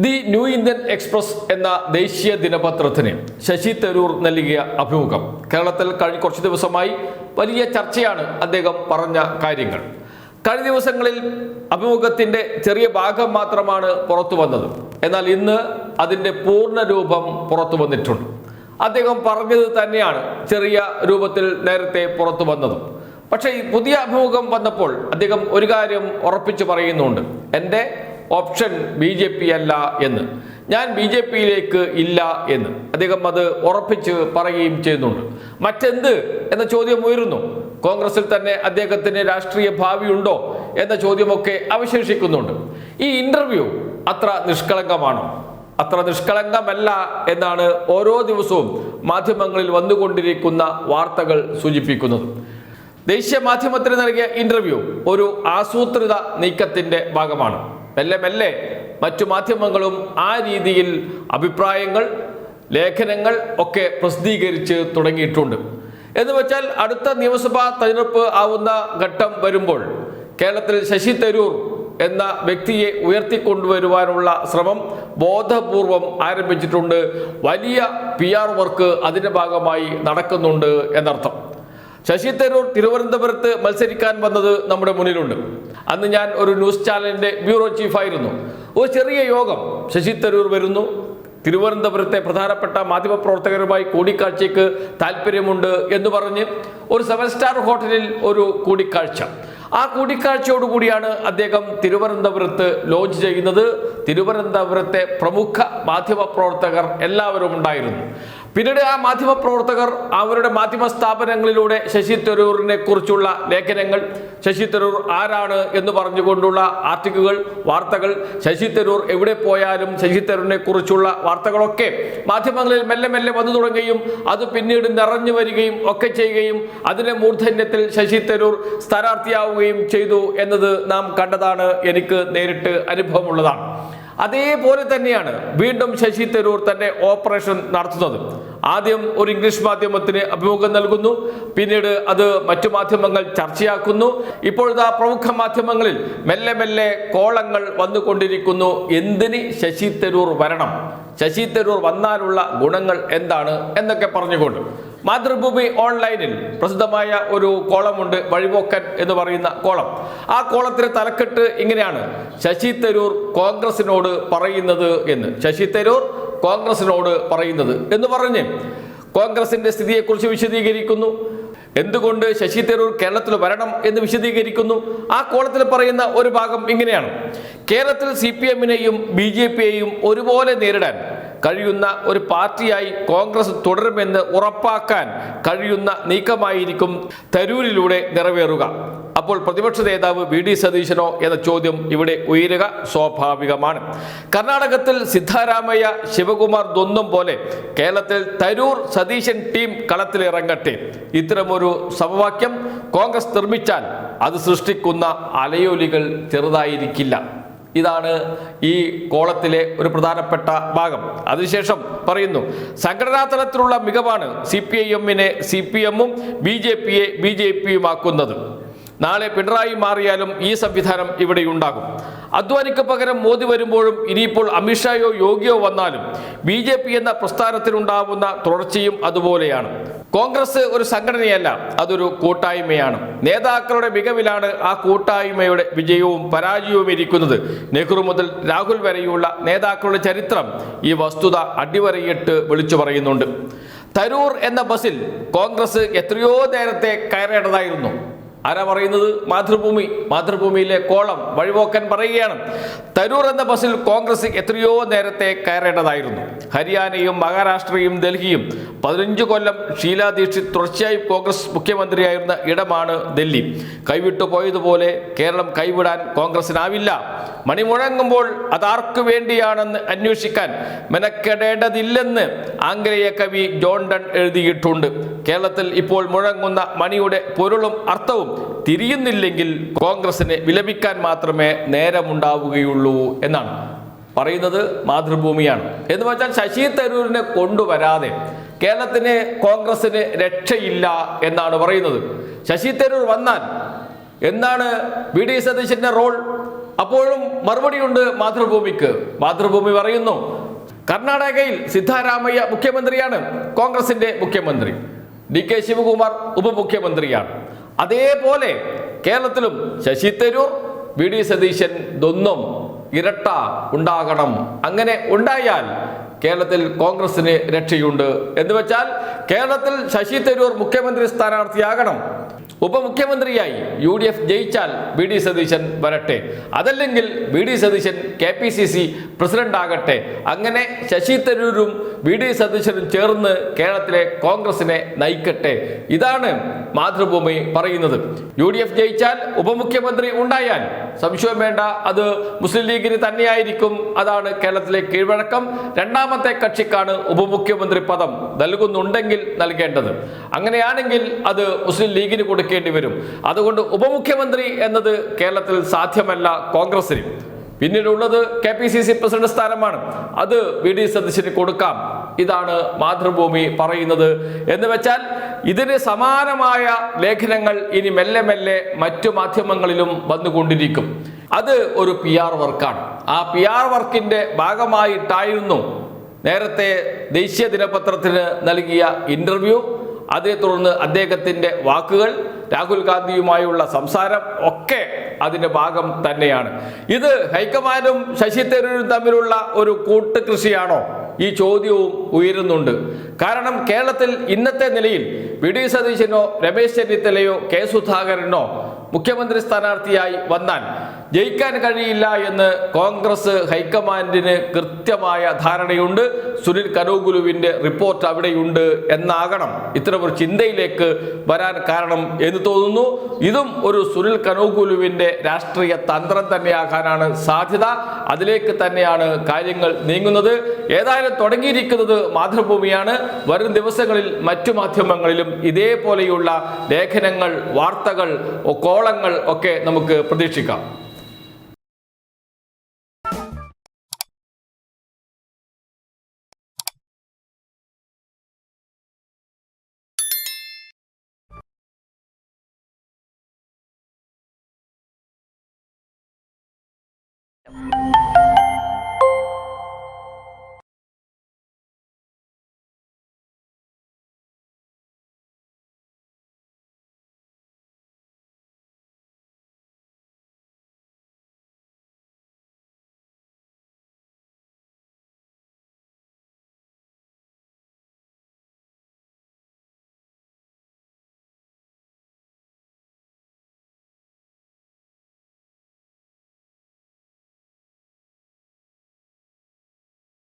The new Indian express എന്ന ദേശീയ ദിനപത്രത്തിന് ശശി തരൂർ നൽകിയ അഭിമുഖം. കേരളത്തിൽ കഴിഞ്ഞ കുറച്ച് ദിവസമായി വലിയ ചർച്ചയാണ് അദ്ദേഹം പറഞ്ഞ കാര്യങ്ങൾ. കഴിഞ്ഞ ദിവസങ്ങളിൽ അഭിമുഖത്തിന്റെ ചെറിയ ഭാഗം മാത്രമാണ് പുറത്തു വന്നത്. എന്നാൽ ഇന്ന് അതിന്റെ പൂർണ രൂപം പുറത്തു വന്നിട്ടുണ്ട്. അദ്ദേഹം പറഞ്ഞത് തന്നെയാണ് ചെറിയ രൂപത്തിൽ നേരത്തെ പുറത്തു വന്നതും. പക്ഷേ ഈ പുതിയ അഭിമുഖം വന്നപ്പോൾ അദ്ദേഹം ഒരു കാര്യം ഉറപ്പിച്ചു പറയുന്നുണ്ട്. എന്റെ ഓപ്ഷൻ ബി ജെ പി അല്ല എന്ന്. ഞാൻ ബി ജെ പിയിലേക്ക് ഇല്ല എന്ന്. അദ്ദേഹം അത് ഉറപ്പിച്ച് പറയുകയും ചെയ്യുന്നുണ്ട്. മറ്റെന്ത് എന്ന ചോദ്യം ഉയരുന്നു. കോൺഗ്രസിൽ തന്നെ അദ്ദേഹത്തിന് രാഷ്ട്രീയ ഭാവിയുണ്ടോ എന്ന ചോദ്യമൊക്കെ അവശേഷിക്കുന്നുണ്ട്. ഈ ഇന്റർവ്യൂ അത്ര നിഷ്കളങ്കമാണോ? അത്ര നിഷ്കളങ്കമല്ല എന്നാണ് ഓരോ ദിവസവും മാധ്യമങ്ങളിൽ വന്നുകൊണ്ടിരിക്കുന്ന വാർത്തകൾ സൂചിപ്പിക്കുന്നത്. ദേശീയ മാധ്യമത്തിന് നൽകിയ ഇന്റർവ്യൂ ഒരു ആസൂത്രിത നീക്കത്തിന്റെ ഭാഗമാണ്. മെല്ലെ മെല്ലെ മറ്റു മാധ്യമങ്ങളും ആ രീതിയിൽ അഭിപ്രായങ്ങൾ ലേഖനങ്ങൾ ഒക്കെ പ്രസിദ്ധീകരിച്ച് തുടങ്ങിയിട്ടുണ്ട്. എന്ന് വെച്ചാൽ അടുത്ത നിയമസഭാ തെരഞ്ഞെടുപ്പ് ആവുന്ന ഘട്ടം വരുമ്പോൾ കേരളത്തിൽ ശശി തരൂർ എന്ന വ്യക്തിയെ ഉയർത്തിക്കൊണ്ടുവരുവാനുള്ള ശ്രമം ബോധപൂർവം ആരംഭിച്ചിട്ടുണ്ട്. വലിയ പി വർക്ക് അതിന്റെ ഭാഗമായി നടക്കുന്നുണ്ട് എന്നർത്ഥം. ശശി തരൂർ തിരുവനന്തപുരത്ത് മത്സരിക്കാൻ വന്നത് നമ്മുടെ മുന്നിലുണ്ട്. അന്ന് ഞാൻ ഒരു ന്യൂസ് ചാനലിന്റെ ബ്യൂറോ ചീഫായിരുന്നു. ഒരു ചെറിയ യോഗം. ശശി തരൂർ വരുന്നു. തിരുവനന്തപുരത്തെ പ്രധാനപ്പെട്ട മാധ്യമപ്രവർത്തകരുമായി കൂടിക്കാഴ്ചയ്ക്ക് താല്പര്യമുണ്ട് എന്ന് പറഞ്ഞ് ഒരു സെവൻ സ്റ്റാർ ഹോട്ടലിൽ ഒരു കൂടിക്കാഴ്ച. ആ കൂടിക്കാഴ്ചയോടുകൂടിയാണ് അദ്ദേഹം തിരുവനന്തപുരത്ത് ലോഞ്ച് ചെയ്യുന്നത്. തിരുവനന്തപുരത്തെ പ്രമുഖ മാധ്യമപ്രവർത്തകർ എല്ലാവരും ഉണ്ടായിരുന്നു. പിന്നീട് ആ മാധ്യമ പ്രവർത്തകർ അവരുടെ മാധ്യമ സ്ഥാപനങ്ങളിലൂടെ ശശി തരൂറിനെ കുറിച്ചുള്ള ലേഖനങ്ങൾ ശശി തരൂർ ആരാണ് എന്ന് പറഞ്ഞുകൊണ്ടുള്ള ആർട്ടിക്കുകൾ വാർത്തകൾ ശശി തരൂർ എവിടെ പോയാലും ശശി തരൂരിനെ കുറിച്ചുള്ള വാർത്തകളൊക്കെ മാധ്യമങ്ങളിൽ മെല്ലെ മെല്ലെ വന്നു തുടങ്ങുകയും അത് പിന്നീട് നിറഞ്ഞു വരികയും ഒക്കെ ചെയ്യുകയും അതിന്റെ മൂർധന്യത്തിൽ ശശി തരൂർ സ്ഥാനാർത്ഥിയാവുകയും ചെയ്തു എന്നത് നാം കണ്ടതാണ്. എനിക്ക് നേരിട്ട് അനുഭവമുള്ളതാണ്. അതേപോലെ തന്നെയാണ് വീണ്ടും ശശി തരൂർ തന്റെ ഓപ്പറേഷൻ നടത്തുന്നത്. ആദ്യം ഒരു ഇംഗ്ലീഷ് മാധ്യമത്തിന് അഭിമുഖം നൽകുന്നു. പിന്നീട് അത് മറ്റു മാധ്യമങ്ങൾ ചർച്ചയാക്കുന്നു. ഇപ്പോഴത്തെ പ്രമുഖ മാധ്യമങ്ങളിൽ മെല്ലെ മെല്ലെ കോളങ്ങൾ വന്നുകൊണ്ടിരിക്കുന്നു. എന്തിന് ശശി തരൂർ വരണം? ശശി തരൂർ വന്നാലുള്ള ഗുണങ്ങൾ എന്താണ് എന്നൊക്കെ പറഞ്ഞുകൊണ്ട്. മാതൃഭൂമി ഓൺലൈനിൽ പ്രസിദ്ധമായ ഒരു കോളമുണ്ട് വഴിപോക്കൻ എന്ന് പറയുന്ന കോളം. ആ കോളത്തിന് തലക്കെട്ട് ഇങ്ങനെയാണ്. ശശി തരൂർ കോൺഗ്രസിനോട് പറയുന്നത് എന്ന്. ശശി തരൂർ കോൺഗ്രസിനോട് പറയുന്നത് എന്ന് പറഞ്ഞ് കോൺഗ്രസിന്റെ സ്ഥിതിയെക്കുറിച്ച് വിശദീകരിക്കുന്നു. എന്തുകൊണ്ട് ശശി തരൂർ കേരളത്തിൽ വരണം എന്ന് വിശദീകരിക്കുന്നു? ആ കോളത്തിൽ പറയുന്ന ഒരു ഭാഗം ഇങ്ങനെയാണ്. കേരളത്തിൽ സി പി എമ്മിനെയും ബി ജെ പിയെയും ഒരുപോലെ നേരിടാൻ കഴിയുന്ന ഒരു പാർട്ടിയായി കോൺഗ്രസ് തുടരുമെന്ന് ഉറപ്പാക്കാൻ കഴിയുന്ന നീക്കമായിരിക്കും തരൂരിലൂടെ നിറവേറുക. അപ്പോൾ പ്രതിപക്ഷ നേതാവ് വി ഡി സതീശനോ എന്ന ചോദ്യം ഇവിടെ ഉയരുക സ്വാഭാവികമാണ്. കർണാടകത്തിൽ സിദ്ധാരാമയ്യ ശിവകുമാർ ദൊന്നും പോലെ കേരളത്തിൽ തരൂർ സതീശൻ ടീം കളത്തിലിറങ്ങട്ടെ. ഇത്തരമൊരു സമവാക്യം കോൺഗ്രസ് നിർമ്മിച്ചാൽ അത് സൃഷ്ടിക്കുന്ന അലയോലികൾ ചെറുതായിരിക്കില്ല. ഇതാണ് ഈ കോളത്തിലെ ഒരു പ്രധാനപ്പെട്ട ഭാഗം. അതിനുശേഷം പറയുന്നു സംഘടനാ തലത്തിലുള്ള മികവാണ് സി പി ഐ എമ്മിനെ സി പി എമ്മും ബി ജെ പിയെ ബി ജെ പിയുമാക്കുന്നത്. നാളെ പിണറായി മാറിയാലും ഈ സംവിധാനം ഇവിടെ ഉണ്ടാകും. അദ്വാനിക്ക് പകരം മോദി വരുമ്പോഴും ഇനിയിപ്പോൾ അമിത്ഷായോ യോഗിയോ വന്നാലും ബി ജെ പി എന്ന പ്രസ്ഥാനത്തിനുണ്ടാവുന്ന തുടർച്ചയും അതുപോലെയാണ്. കോൺഗ്രസ് ഒരു സംഘടനയല്ല അതൊരു കൂട്ടായ്മയാണ്. നേതാക്കളുടെ മികവിലാണ് ആ കൂട്ടായ്മയുടെ വിജയവും പരാജയവും ഇരിക്കുന്നത്. നെഹ്റു മുതൽ രാഹുൽ വരെയുള്ള നേതാക്കളുടെ ചരിത്രം ഈ വസ്തുത അടിവരയിട്ട് വിളിച്ചു പറയുന്നുണ്ട്. തരൂർ എന്ന ബസ്സിൽ കോൺഗ്രസ് എത്രയോ നേരത്തെ കയറേണ്ടതായിരുന്നു. ആരാ പറയുന്നത്? മാതൃഭൂമി. മാതൃഭൂമിയിലെ കോളം വഴിപോക്കൻ പറയുകയാണ്. തരൂർ എന്ന ബസ്സിൽ കോൺഗ്രസ് എത്രയോ നേരത്തെ കയറേണ്ടതായിരുന്നു. ഹരിയാനയും മഹാരാഷ്ട്രയും ഡൽഹിയും പതിനഞ്ച് കൊല്ലം ഷീലാ ദീക്ഷിത് തുടർച്ചയായി കോൺഗ്രസ് മുഖ്യമന്ത്രിയായിരുന്ന ഇടമാണ് ഡൽഹി. കൈവിട്ടു പോയതുപോലെ കേരളം കൈവിടാൻ കോൺഗ്രസിനാവില്ല. മണി മുഴങ്ങുമ്പോൾ അതാർക്കു വേണ്ടിയാണെന്ന് അന്വേഷിക്കാൻ മെനക്കെടേണ്ടതില്ലെന്ന് ആംഗലേയ കവി ജോൺ ഡൺ എഴുതിയിട്ടുണ്ട്. കേരളത്തിൽ ഇപ്പോൾ മുഴങ്ങുന്ന മണിയുടെ പൊരുളും അർത്ഥവും തിരിയുന്നില്ലെങ്കിൽ കോൺഗ്രസിന് വിലപിക്കാൻ മാത്രമേ നേരമുണ്ടാവുകയുള്ളൂ എന്നാണ്. പറയുന്നത് മാതൃഭൂമിയാണ്. എന്ന് വെച്ചാൽ ശശി തരൂരിനെ കൊണ്ടുവരാതെ കേരളത്തിന് കോൺഗ്രസിന് രക്ഷയില്ല എന്നാണ് പറയുന്നത്. ശശി തരൂർ വന്നാൽ എന്താണ് വി ഡി സതീശന്റെ റോൾ? അപ്പോഴും മറുപടിയുണ്ട് മാതൃഭൂമിക്ക്. മാതൃഭൂമി പറയുന്നു കർണാടകയിൽ സിദ്ധാരാമയ്യ മുഖ്യമന്ത്രിയാണ് കോൺഗ്രസിന്റെ മുഖ്യമന്ത്രി. ഡി കെ ശിവകുമാർ ഉപമുഖ്യമന്ത്രിയാണ്. അതേപോലെ കേരളത്തിലും ശശി തരൂർ വി ഡി സതീശൻ ദൊന്നും ഇരട്ട ഉണ്ടാകണം. അങ്ങനെ ഉണ്ടായാൽ കേരളത്തിൽ കോൺഗ്രസിന് രക്ഷയുണ്ട്. എന്ന് വെച്ചാൽ കേരളത്തിൽ ശശി തരൂർ മുഖ്യമന്ത്രി സ്ഥാനാർത്ഥിയാകണം. ഉപമുഖ്യമന്ത്രിയായി യു ഡി എഫ് ജയിച്ചാൽ വി ഡി സതീശൻ വരട്ടെ. അതല്ലെങ്കിൽ V D Satheesan K P C C president ആകട്ടെ. അങ്ങനെ ശശി തരൂരും വി ഡി സതീശനും ചേർന്ന് കേരളത്തിലെ കോൺഗ്രസിനെ നയിക്കട്ടെ. ഇതാണ് മാതൃഭൂമി പറയുന്നത്. യു ഡി എഫ് ജയിച്ചാൽ ഉപമുഖ്യമന്ത്രി ഉണ്ടായാൽ സംശയം വേണ്ട. അത് മുസ്ലിം ലീഗിന് തന്നെയായിരിക്കും. അതാണ് കേരളത്തിലെ കീഴ്വഴക്കം. രണ്ടാമത്തെ കക്ഷിക്കാണ് ഉപമുഖ്യമന്ത്രി പദം. നൽകുന്നുണ്ടെങ്കിൽ നൽകേണ്ടത്. അങ്ങനെയാണെങ്കിൽ അത് മുസ്ലിം ലീഗിന് കൊടുക്കേണ്ടി വരും. അതുകൊണ്ട് ഉപമുഖ്യമന്ത്രി എന്നത് കേരളത്തിൽ സാധ്യമല്ല കോൺഗ്രസിന്. പിന്നീടുള്ളത് K P C C president സ്ഥാനമാണ്. അത് വി ഡി സതീശന് കൊടുക്കാം. ഇതാണ് മാതൃഭൂമി പറയുന്നത്. എന്ന് വെച്ചാൽ ഇതിന് സമാനമായ ലേഖനങ്ങൾ ഇനി മെല്ലെ മെല്ലെ മറ്റു മാധ്യമങ്ങളിലും വന്നുകൊണ്ടിരിക്കും. അത് ഒരു പി ആർ വർക്കാണ്. ആ പി ആർ വർക്കിന്റെ ഭാഗമായിട്ടായിരുന്നു നേരത്തെ ദേശീയ ദിനപത്രത്തിന് നൽകിയ ഇന്റർവ്യൂ അതേ തുടർന്ന് അദ്ദേഹത്തിന്റെ വാക്കുകൾ രാഹുൽ ഗാന്ധിയുമായുള്ള സംസാരം ഒക്കെ അതിന്റെ ഭാഗം തന്നെയാണ്. ഇത് ഹൈക്കമാൻഡും ശശി തരൂരും തമ്മിലുള്ള ഒരു കൂട്ടുകൃഷിയാണോ? ഈ ചോദ്യവും ഉയരുന്നുണ്ട്. കാരണം കേരളത്തിൽ ഇന്നത്തെ നിലയിൽ വി ഡി സതീശനോ രമേശ് ചെന്നിത്തലയോ കെ സുധാകരനോ മുഖ്യമന്ത്രി സ്ഥാനാർത്ഥിയായി വന്നാൽ ജയിക്കാൻ കഴിയില്ല എന്ന് കോൺഗ്രസ് ഹൈക്കമാൻഡിന് കൃത്യമായ ധാരണയുണ്ട്. സുനിൽ കനോഗുലുവിന്റെ റിപ്പോർട്ട് അവിടെയുണ്ട് എന്നാകണം. ഇത്തരമൊരു ചിന്തയിലേക്ക് വരാൻ കാരണം എന്ന് തോന്നുന്നു. ഇതും ഒരു സുനിൽ കനോഗുലുവിന്റെ രാഷ്ട്രീയ തന്ത്രം തന്നെയാകാനാണ് സാധ്യത. അതിലേക്ക് തന്നെയാണ് കാര്യങ്ങൾ നീങ്ങുന്നത്. ഏതായാലും തുടങ്ങിയിരിക്കുന്നത് മാതൃഭൂമിയാണ്. വരും ദിവസങ്ങളിൽ മറ്റു മാധ്യമങ്ങളിലും ഇതേപോലെയുള്ള ലേഖനങ്ങൾ വാർത്തകൾ കോളങ്ങൾ ഒക്കെ നമുക്ക് പ്രതീക്ഷിക്കാം. you